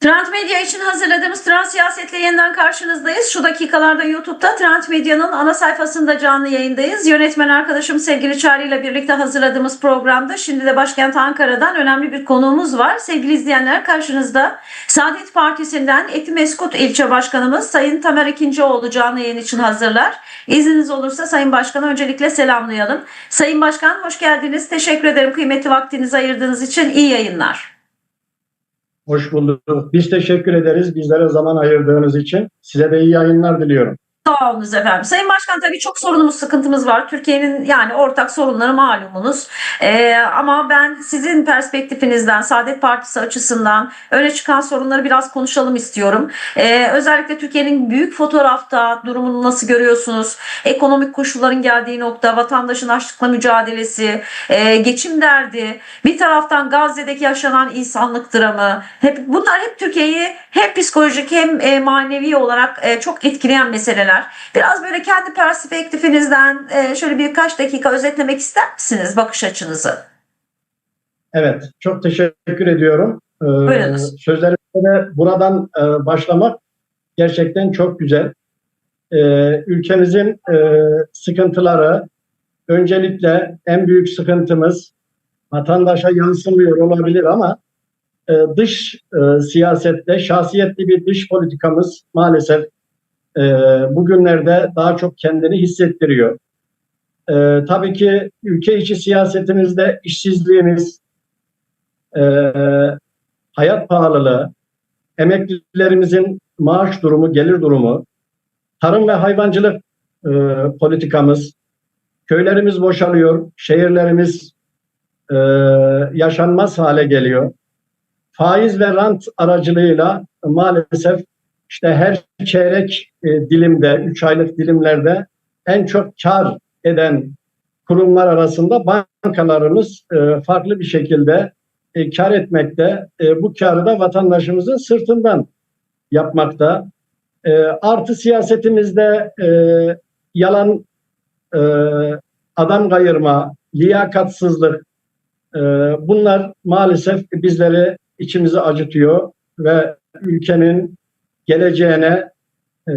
Trend Medya için hazırladığımız Trend Siyaset'le yeniden karşınızdayız. Şu dakikalarda YouTube'da Trend Medya'nın ana sayfasında canlı yayındayız. Yönetmen arkadaşım sevgili Çağrı ile birlikte hazırladığımız programda şimdi de başkent Ankara'dan önemli bir konuğumuz var. Sevgili izleyenler karşınızda Saadet Partisi'nden Etimeskut ilçe başkanımız Sayın Tamer İkincioğlu canlı yayın için hazırlar. İzniniz olursa Sayın Başkan'ı öncelikle selamlayalım. Sayın Başkan hoş geldiniz. Teşekkür ederim kıymetli vaktinizi ayırdığınız için. iyi yayınlar. Hoş bulduk. Biz teşekkür ederiz bizlere zaman ayırdığınız için. Size de iyi yayınlar diliyorum. Sağ olunuz efendim. Sayın Başkan tabii çok sorunumuz, sıkıntımız var. Türkiye'nin yani ortak sorunları malumunuz. Ee, ama ben sizin perspektifinizden, Saadet Partisi açısından öne çıkan sorunları biraz konuşalım istiyorum. Ee, özellikle Türkiye'nin büyük fotoğrafta durumunu nasıl görüyorsunuz? Ekonomik koşulların geldiği nokta, vatandaşın açlıkla mücadelesi, e, geçim derdi, bir taraftan Gazze'deki yaşanan insanlık dramı. Hep, bunlar hep Türkiye'yi hem psikolojik hem e, manevi olarak e, çok etkileyen meseleler. Biraz böyle kendi perspektifinizden e, şöyle birkaç dakika özetlemek ister misiniz bakış açınızı? Evet, çok teşekkür ediyorum. Ee, Buyurunuz. Sözlerime buradan e, başlamak gerçekten çok güzel. Ülkemizin e, sıkıntıları, öncelikle en büyük sıkıntımız vatandaşa yansımıyor olabilir ama e, dış e, siyasette şahsiyetli bir dış politikamız maalesef e, bugünlerde daha çok kendini hissettiriyor. E, tabii ki ülke içi siyasetimizde işsizliğimiz, e, hayat pahalılığı, emeklilerimizin maaş durumu, gelir durumu, tarım ve hayvancılık e, politikamız, köylerimiz boşalıyor, şehirlerimiz e, yaşanmaz hale geliyor. Faiz ve rant aracılığıyla maalesef işte her çeyrek e, dilimde, 3 aylık dilimlerde en çok kar eden kurumlar arasında bankalarımız e, farklı bir şekilde e, kar etmekte. E, bu karı da vatandaşımızın sırtından yapmakta. E, artı siyasetimizde e, yalan e, adam kayırma, liyakatsızlık e, bunlar maalesef bizleri içimizi acıtıyor ve ülkenin geleceğine e,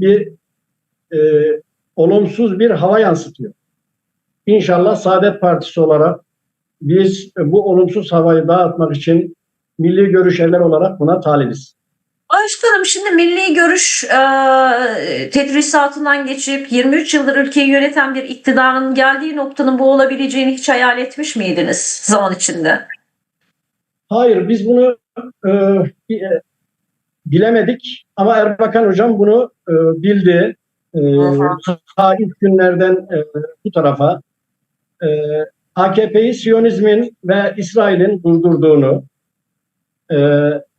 bir e, olumsuz bir hava yansıtıyor. İnşallah Saadet Partisi olarak biz bu olumsuz havayı dağıtmak için milli görüşerler olarak buna talibiz. Başkanım şimdi milli görüş e, tedrisatından geçip 23 yıldır ülkeyi yöneten bir iktidarın geldiği noktanın bu olabileceğini hiç hayal etmiş miydiniz zaman içinde? Hayır biz bunu e, e, bilemedik ama Erbakan Hocam bunu e, bildi. E, ta ilk günlerden e, bu tarafa e, AKP'yi Siyonizmin ve İsrail'in durdurduğunu e,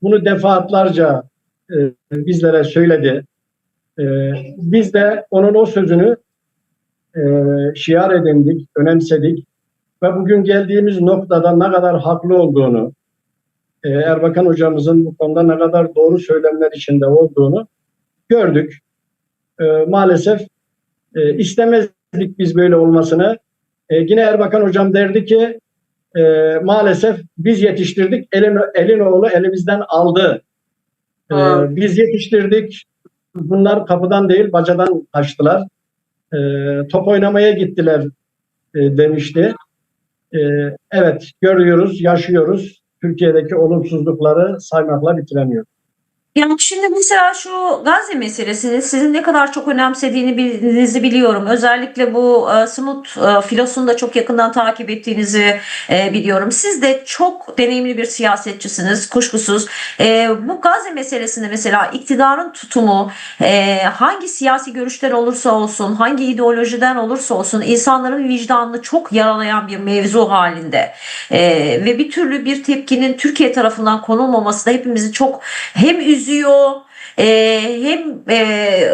bunu defaatlarca e, bizlere söyledi. E, biz de onun o sözünü e, şiar edindik, önemsedik ve bugün geldiğimiz noktada ne kadar haklı olduğunu, e, Erbakan hocamızın bu konuda ne kadar doğru söylemler içinde olduğunu gördük. E, maalesef e, istemezdik biz böyle olmasını. E, yine Erbakan hocam derdi ki e, maalesef biz yetiştirdik, elin, elin oğlu elimizden aldı. E, biz yetiştirdik, bunlar kapıdan değil bacadan kaçtılar. E, top oynamaya gittiler e, demişti. E, evet görüyoruz, yaşıyoruz. Türkiye'deki olumsuzlukları saymakla bitiremiyor. Yani şimdi mesela şu Gazze meselesini sizin ne kadar çok önemsediğini bildiğinizi biliyorum. Özellikle bu e, Smut e, filosunu da çok yakından takip ettiğinizi e, biliyorum. Siz de çok deneyimli bir siyasetçisiniz kuşkusuz. E, bu Gazze meselesinde mesela iktidarın tutumu e, hangi siyasi görüşler olursa olsun, hangi ideolojiden olursa olsun insanların vicdanını çok yaralayan bir mevzu halinde. E, ve bir türlü bir tepkinin Türkiye tarafından konulmaması da hepimizi çok hem üzüyor e, hem e,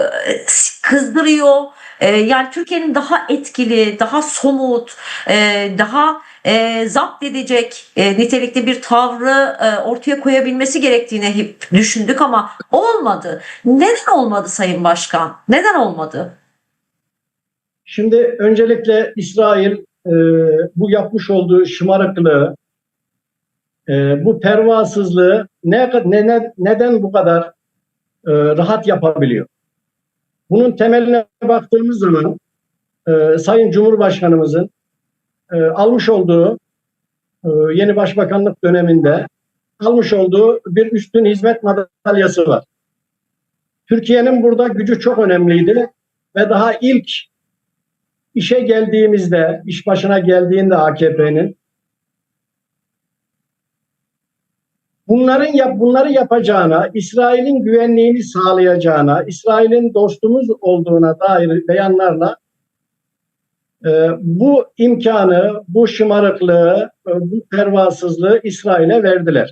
kızdırıyor. E, yani Türkiye'nin daha etkili, daha somut, e, daha e, zapt edecek e, nitelikte bir tavrı e, ortaya koyabilmesi gerektiğini hep düşündük ama olmadı. Neden olmadı Sayın Başkan? Neden olmadı? Şimdi öncelikle İsrail e, bu yapmış olduğu şımarıklığı e, bu pervasızlığı ne, ne- neden bu kadar e, rahat yapabiliyor? Bunun temeline baktığımız zaman e, Sayın Cumhurbaşkanımızın e, almış olduğu e, yeni başbakanlık döneminde almış olduğu bir üstün hizmet madalyası var. Türkiye'nin burada gücü çok önemliydi ve daha ilk işe geldiğimizde, iş başına geldiğinde AKP'nin bunların yap bunları yapacağına, İsrail'in güvenliğini sağlayacağına, İsrail'in dostumuz olduğuna dair beyanlarla e, bu imkanı, bu şımarıklığı, e, bu pervasızlığı İsrail'e verdiler.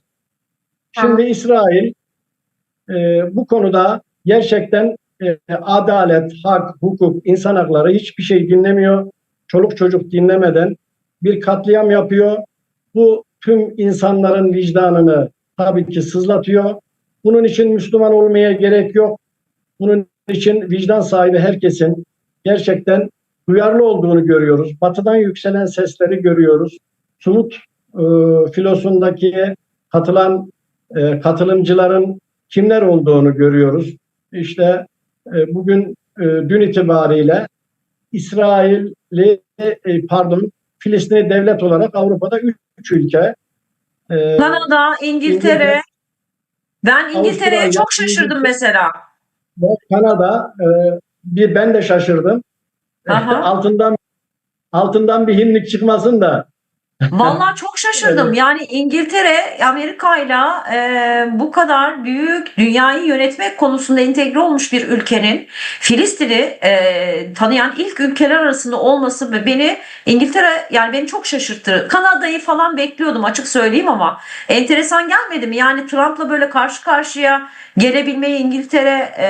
Şimdi İsrail e, bu konuda gerçekten e, adalet, hak, hukuk, insan hakları hiçbir şey dinlemiyor. Çoluk çocuk dinlemeden bir katliam yapıyor. Bu tüm insanların vicdanını tabii ki sızlatıyor. Bunun için Müslüman olmaya gerek yok. Bunun için vicdan sahibi herkesin gerçekten duyarlı olduğunu görüyoruz. Batıdan yükselen sesleri görüyoruz. Sumut e, filosundaki katılan e, katılımcıların kimler olduğunu görüyoruz. İşte e, bugün e, dün itibariyle İsrail'i e, pardon Filistin'i devlet olarak Avrupa'da üç, ülke e, Kanada, İngiltere. Ben İngiltere'ye çok şaşırdım mesela. Kanada e, bir ben de şaşırdım. Aha. altından altından bir hinlik çıkmasın da Vallahi çok şaşırdım. Evet. Yani İngiltere Amerika'yla e, bu kadar büyük dünyayı yönetmek konusunda entegre olmuş bir ülkenin Filistin'i e, tanıyan ilk ülkeler arasında olması ve beni İngiltere yani beni çok şaşırttı. Kanada'yı falan bekliyordum açık söyleyeyim ama enteresan gelmedi mi? Yani Trump'la böyle karşı karşıya gelebilmeyi İngiltere e,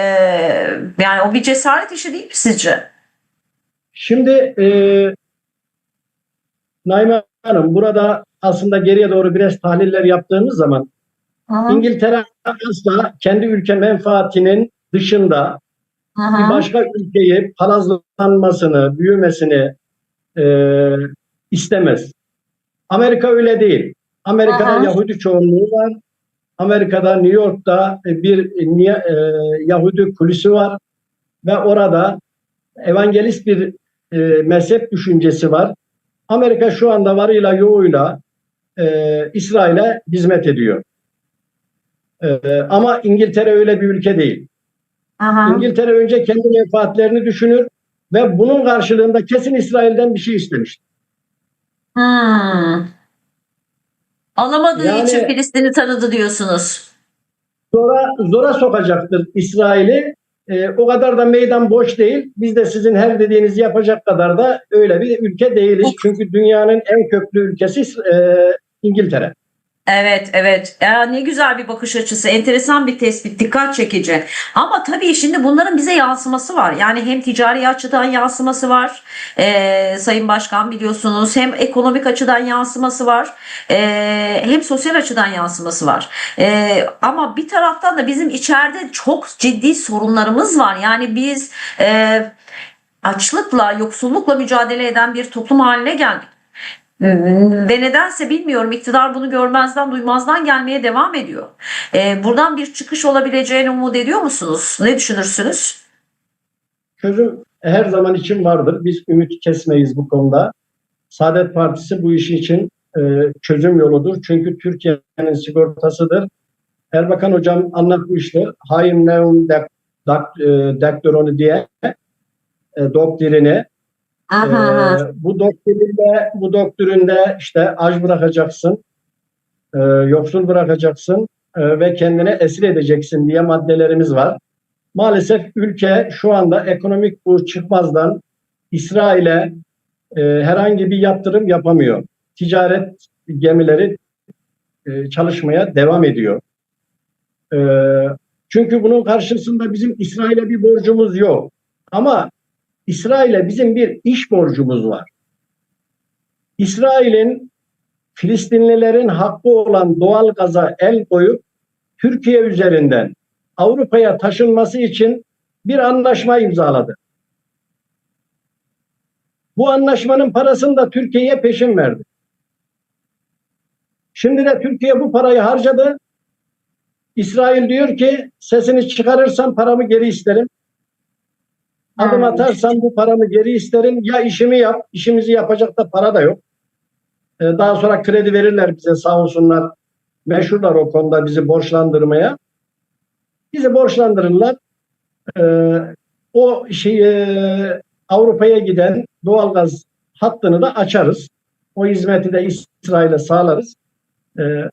yani o bir cesaret işi değil mi sizce? Şimdi e, Naime Hanım burada aslında geriye doğru biraz tahliller yaptığımız zaman Hı İngiltere asla kendi ülke menfaatinin dışında hı. bir başka ülkeyi palazlanmasını, büyümesini e, istemez. Amerika öyle değil. Amerika'da Aha. Yahudi çoğunluğu var. Amerika'da New York'ta bir Ni- e, Yahudi kulüsü var ve orada evangelist bir e, mezhep düşüncesi var. Amerika şu anda varıyla yoğuyla e, İsrail'e hizmet ediyor. E, ama İngiltere öyle bir ülke değil. Aha. İngiltere önce kendi menfaatlerini düşünür ve bunun karşılığında kesin İsrail'den bir şey istemiştir. Hmm. Alamadığı Yani- için Filistin'i tanıdı diyorsunuz. Zora, zora sokacaktır İsrail'i. E, o kadar da meydan boş değil. Biz de sizin her dediğinizi yapacak kadar da öyle bir ülke değiliz. Çünkü dünyanın en köklü ülkesi e, İngiltere. Evet, evet. Ya ne güzel bir bakış açısı. Enteresan bir tespit, dikkat çekici. Ama tabii şimdi bunların bize yansıması var. Yani hem ticari açıdan yansıması var. Ee, Sayın Başkan biliyorsunuz. Hem ekonomik açıdan yansıması var. Ee, hem sosyal açıdan yansıması var. Ee, ama bir taraftan da bizim içeride çok ciddi sorunlarımız var. Yani biz e, açlıkla, yoksullukla mücadele eden bir toplum haline geldik. Ve nedense bilmiyorum iktidar bunu görmezden duymazdan gelmeye devam ediyor. Ee, buradan bir çıkış olabileceğini umut ediyor musunuz? Ne düşünürsünüz? Çözüm her zaman için vardır. Biz ümit kesmeyiz bu konuda. Saadet Partisi bu işi için e, çözüm yoludur. Çünkü Türkiye'nin sigortasıdır. Erbakan Hocam anlatmıştı. Haim Neum Dak- e, Daktironi diye e, doktrini. Aha. Ee, bu doktrinde bu doktrinde işte aç bırakacaksın, e, yoksul bırakacaksın e, ve kendine esir edeceksin diye maddelerimiz var. Maalesef ülke şu anda ekonomik bu çıkmazdan İsrail'e e, herhangi bir yatırım yapamıyor. Ticaret gemileri e, çalışmaya devam ediyor. E, çünkü bunun karşısında bizim İsrail'e bir borcumuz yok. Ama İsrail'e bizim bir iş borcumuz var. İsrail'in Filistinlilerin hakkı olan doğal gaza el koyup Türkiye üzerinden Avrupa'ya taşınması için bir anlaşma imzaladı. Bu anlaşmanın parasını da Türkiye'ye peşin verdi. Şimdi de Türkiye bu parayı harcadı. İsrail diyor ki sesini çıkarırsan paramı geri isterim. Adım atarsan bu paramı geri isterim. Ya işimi yap, işimizi yapacak da para da yok. Ee, Daha sonra kredi verirler bize sağ olsunlar. Meşhurlar o konuda bizi borçlandırmaya. Bizi borçlandırırlar. Ee, o şeyi Avrupa'ya giden doğalgaz hattını da açarız. O hizmeti de İsrail'e sağlarız. Ee,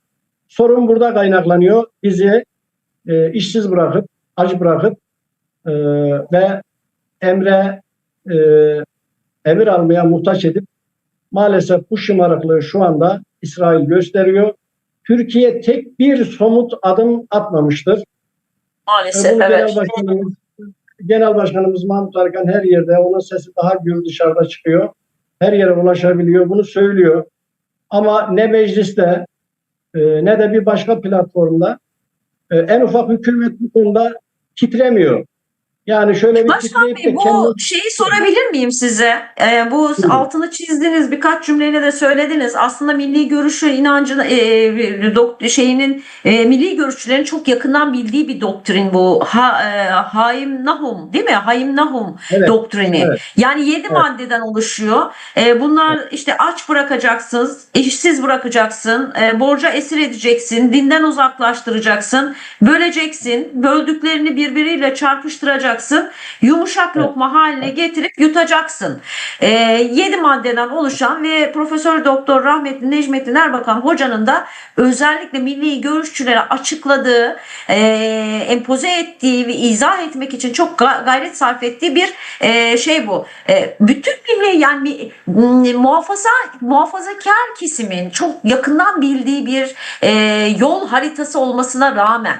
sorun burada kaynaklanıyor. Bizi e, işsiz bırakıp, aç bırakıp e, ve emre e, emir almaya muhtaç edip maalesef bu şımarıklığı şu anda İsrail gösteriyor. Türkiye tek bir somut adım atmamıştır. Maalesef Bunu evet. Genel Başkanımız, Genel Başkanımız Mahmut Arkan her yerde onun sesi daha gür dışarıda çıkıyor. Her yere ulaşabiliyor. Bunu söylüyor. Ama ne mecliste e, ne de bir başka platformda e, en ufak hükümet bu konuda titremiyor. Yani şöyle bir Başkan Bey bu kendi şeyi sorabilir miyim size? Ee, bu altını çizdiniz birkaç cümleyle de söylediniz. Aslında milli görüşü inancın e, şeyinin e, milli görüşçülerin çok yakından bildiği bir doktrin bu. Ha, e, Haim Nahum değil mi? Haim Nahum Evet, doktrini. evet. Yani yedi Evet. maddeden oluşuyor. E, bunlar işte aç bırakacaksınız, işsiz bırakacaksın, e, borca esir edeceksin, dinden uzaklaştıracaksın, böleceksin, böldüklerini birbiriyle çarpıştıracaksın, yumuşak Evet. lokma haline getirip yutacaksın. E, yedi maddeden oluşan ve Profesör Doktor rahmetli Necmettin Erbakan hocanın da özellikle milli görüşçülere açıkladığı, e, empoze ettiği ve izah etmek için çok ga- gayret sarf ettiği bir e, şey bu. E, bütün milli yani muhafaza muhafazakar kesimin çok yakından bildiği bir e, yol haritası olmasına rağmen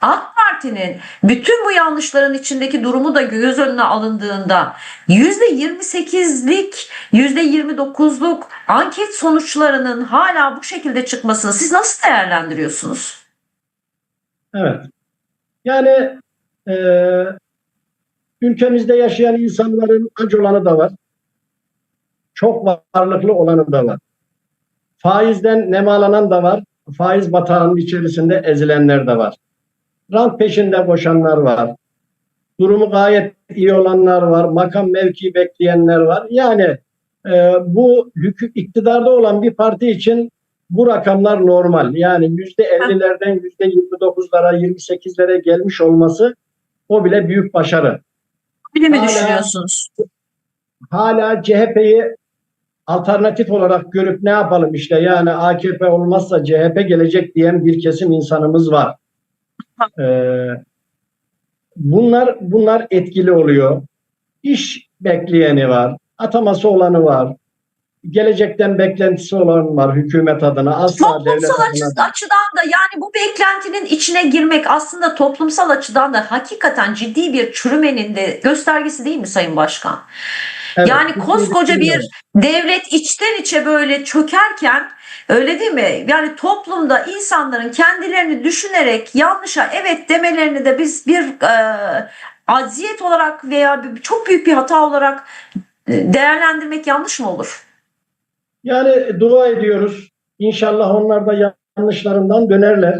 AK Parti'nin bütün bu yanlışların içindeki durumu da göz önüne alındığında %28'lik, %29'luk anket sonuçlarının hala bu şekilde çıkmasını siz nasıl değerlendiriyorsunuz? Evet. Yani e, ülkemizde yaşayan insanların aç olanı da var. Çok varlıklı olanı da var. Faizden nemalanan da var. Faiz batağının içerisinde ezilenler de var. Rant peşinde koşanlar var. Durumu gayet iyi olanlar var. Makam mevki bekleyenler var. Yani e, bu hükü, iktidarda olan bir parti için bu rakamlar normal. Yani yüzde ellilerden yüzde yirmi dokuzlara, yirmi sekizlere gelmiş olması o bile büyük başarı. Bile mi Hala- düşünüyorsunuz? Hala CHP'yi alternatif olarak görüp ne yapalım işte yani AKP olmazsa CHP gelecek diyen bir kesim insanımız var. Ee, bunlar bunlar etkili oluyor. İş bekleyeni var, ataması olanı var. Gelecekten beklentisi olan var hükümet adına. Asla devlet Toplumsal adına. açı- açıdan da yani bu beklentinin içine girmek aslında toplumsal açıdan da hakikaten ciddi bir çürümenin de göstergesi değil mi Sayın Başkan? Evet, yani kesinlikle koskoca bir devlet içten içe böyle çökerken öyle değil mi? Yani toplumda insanların kendilerini düşünerek yanlışa evet demelerini de biz bir e, acziyet olarak veya bir- çok büyük bir hata olarak e, değerlendirmek yanlış mı olur? Yani dua ediyoruz. İnşallah onlar da yanlışlarından dönerler.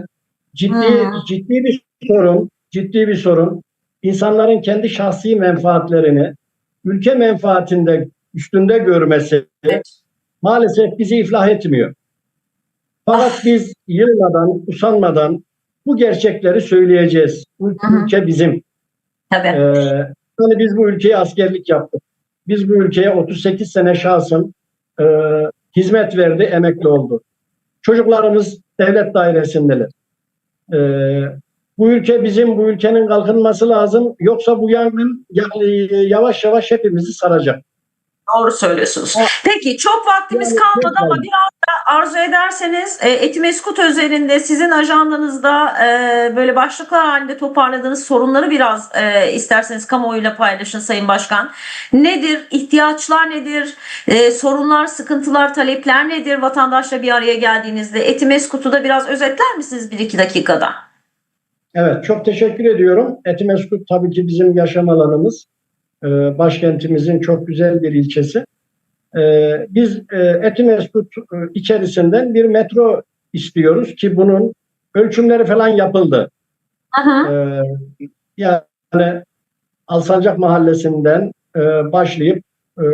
Ciddi Hı. ciddi bir sorun, ciddi bir sorun. İnsanların kendi şahsi menfaatlerini ülke menfaatinde üstünde görmesi Evet. maalesef bizi iflah etmiyor. Fakat biz yılmadan, usanmadan bu gerçekleri söyleyeceğiz. Bu Hı hı. ülke bizim. Tabii. Ee, hani biz bu ülkeye askerlik yaptık. Biz bu ülkeye 38 sene şahsım e, hizmet verdi, emekli oldu. Çocuklarımız devlet dairesindeler. Ee, bu ülke bizim, bu ülkenin kalkınması lazım. Yoksa bu yangın ya- yavaş yavaş hepimizi saracak. Doğru söylüyorsunuz. Peki çok vaktimiz Yani kalmadı ama biraz da arzu ederseniz e, Etimeskut özelinde sizin ajandanızda e, böyle başlıklar halinde toparladığınız sorunları biraz e, isterseniz kamuoyuyla paylaşın Sayın Başkan. Nedir? İhtiyaçlar nedir? E, sorunlar, sıkıntılar, talepler nedir? Vatandaşla bir araya geldiğinizde Etimeskut'u da biraz özetler misiniz bir iki dakikada? Evet, çok teşekkür ediyorum. Etimeskut tabii ki bizim yaşam alanımız. Ee, başkentimizin çok güzel bir ilçesi. Ee, biz e, Etimeskut e, içerisinden bir metro istiyoruz ki bunun ölçümleri falan yapıldı. Hı. Ee, yani Alsancak Mahallesi'nden e, başlayıp e,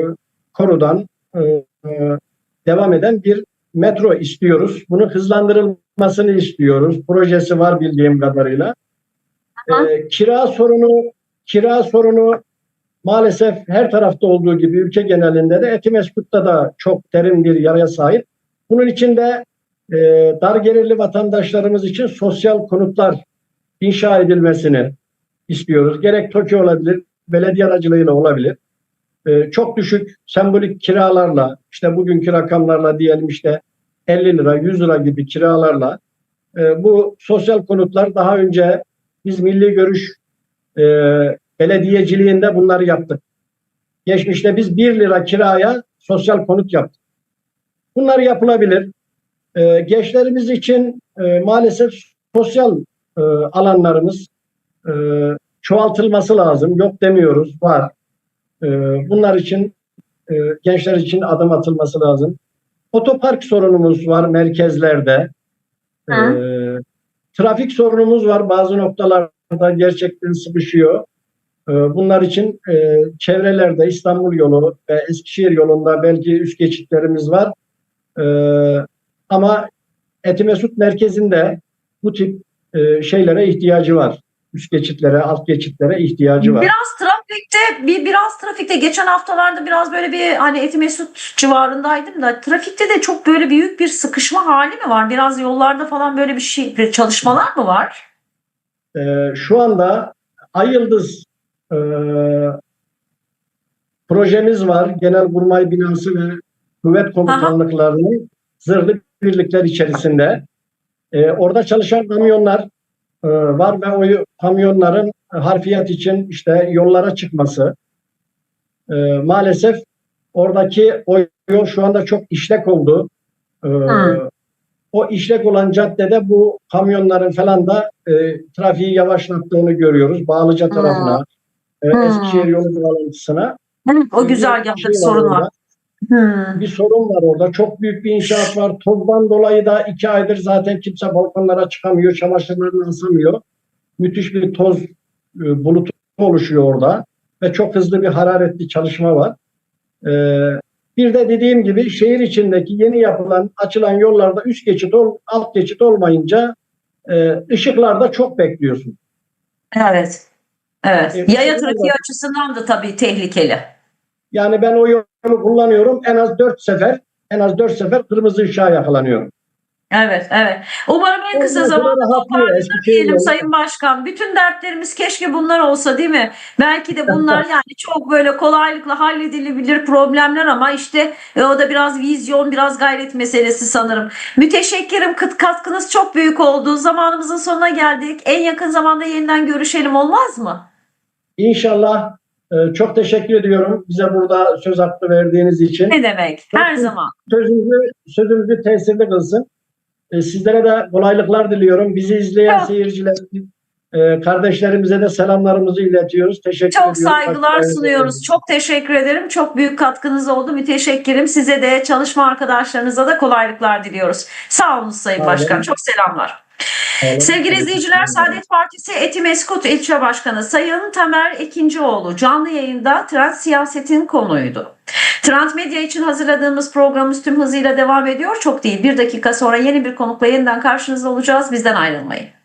Koru'dan e, e, devam eden bir metro istiyoruz. Bunu hızlandırılmasını istiyoruz. Projesi var bildiğim kadarıyla. E, kira sorunu kira sorunu maalesef her tarafta olduğu gibi ülke genelinde de Etimeskut'ta da çok derin bir yaraya sahip. Bunun için de e, dar gelirli vatandaşlarımız için sosyal konutlar inşa edilmesini istiyoruz. Gerek TOKİ olabilir, belediye aracılığıyla olabilir. Ee, çok düşük sembolik kiralarla, işte bugünkü rakamlarla diyelim işte 50 lira, 100 lira gibi kiralarla e, bu sosyal konutlar daha önce biz Milli Görüş e, belediyeciliğinde bunları yaptık. Geçmişte biz 1 lira kiraya sosyal konut yaptık. Bunlar yapılabilir. E, gençlerimiz için e, maalesef sosyal e, alanlarımız e, çoğaltılması lazım. Yok demiyoruz, var. E, bunlar için e, gençler için adım atılması lazım. Otopark sorunumuz var merkezlerde. E, trafik sorunumuz var bazı noktalarda gerçekten sıkışıyor. E, bunlar için e, çevrelerde İstanbul yolu ve Eskişehir yolunda belki üst geçitlerimiz var. E, ama Etimesut merkezinde bu tip e, şeylere ihtiyacı var. Üst geçitlere, alt geçitlere ihtiyacı var. Biraz trafikte bir biraz trafikte geçen haftalarda biraz böyle bir hani Etimesut civarındaydım da trafikte de çok böyle büyük bir sıkışma hali mi var? Biraz yollarda falan böyle bir şey bir çalışmalar mı var? E, şu anda Ay Yıldız e, projemiz var. Genelkurmay binası ve kuvvet komutanlıklarının zırhlı birlikler içerisinde. E, orada çalışan kamyonlar e, var ve o kamyonların harfiyat için işte yollara çıkması. E, maalesef oradaki o yol şu anda çok işlek oldu. E, o işlek olan caddede bu kamyonların falan da e, trafiği yavaşlattığını görüyoruz. Bağlıca tarafına, e, Hı. Eskişehir yolu bağlantısına. O Bir güzergahta şey bir sorun orada. var. Hmm. Bir sorun var orada. Çok büyük bir inşaat var. Tozdan dolayı da iki aydır zaten kimse balkonlara çıkamıyor. Çamaşırlarını asamıyor. Müthiş bir toz e, bulutu oluşuyor orada. Ve çok hızlı bir hararetli çalışma var. E, bir de dediğim gibi şehir içindeki yeni yapılan, açılan yollarda üst geçit, ol, alt geçit olmayınca e, ışıklarda çok bekliyorsun. Evet. Evet. E, Yaya trafiği açısından da tabii tehlikeli. Yani ben o yolu kullanıyorum. En az dört sefer, en az dört sefer kırmızı ışığa yakalanıyorum. Evet, evet. Umarım en kısa sonra zamanda toparlanır diyelim yolu. Sayın Başkan. Bütün dertlerimiz keşke bunlar olsa değil mi? Belki de bunlar yani çok böyle kolaylıkla halledilebilir problemler ama işte e, o da biraz vizyon, biraz gayret meselesi sanırım. Müteşekkirim. Kıt katkınız çok büyük oldu. Zamanımızın sonuna geldik. En yakın zamanda yeniden görüşelim olmaz mı? İnşallah çok teşekkür ediyorum bize burada söz hakkı verdiğiniz için. Ne demek? Her Çok- zaman. Sözümüzü, sözümüzü tesirli kılsın. E, sizlere de kolaylıklar diliyorum. Bizi izleyen seyirciler, e, kardeşlerimize de selamlarımızı iletiyoruz. Teşekkür Çok ediyorum. saygılar sunuyoruz. için. Çok teşekkür ederim. Çok büyük katkınız oldu. Müteşekkirim. Size de çalışma arkadaşlarınıza da kolaylıklar diliyoruz. Sağ olun Sayın olun. Başkan. Çok selamlar. Olun. Sevgili izleyiciler, Saadet Partisi Etimeskut İlçe Başkanı Sayın Tamer Ekincioğlu canlı yayında trend siyasetin konuydu. Trend Medya için hazırladığımız programımız tüm hızıyla devam ediyor. Çok değil bir dakika sonra yeni bir konukla yeniden karşınızda olacağız. Bizden ayrılmayın.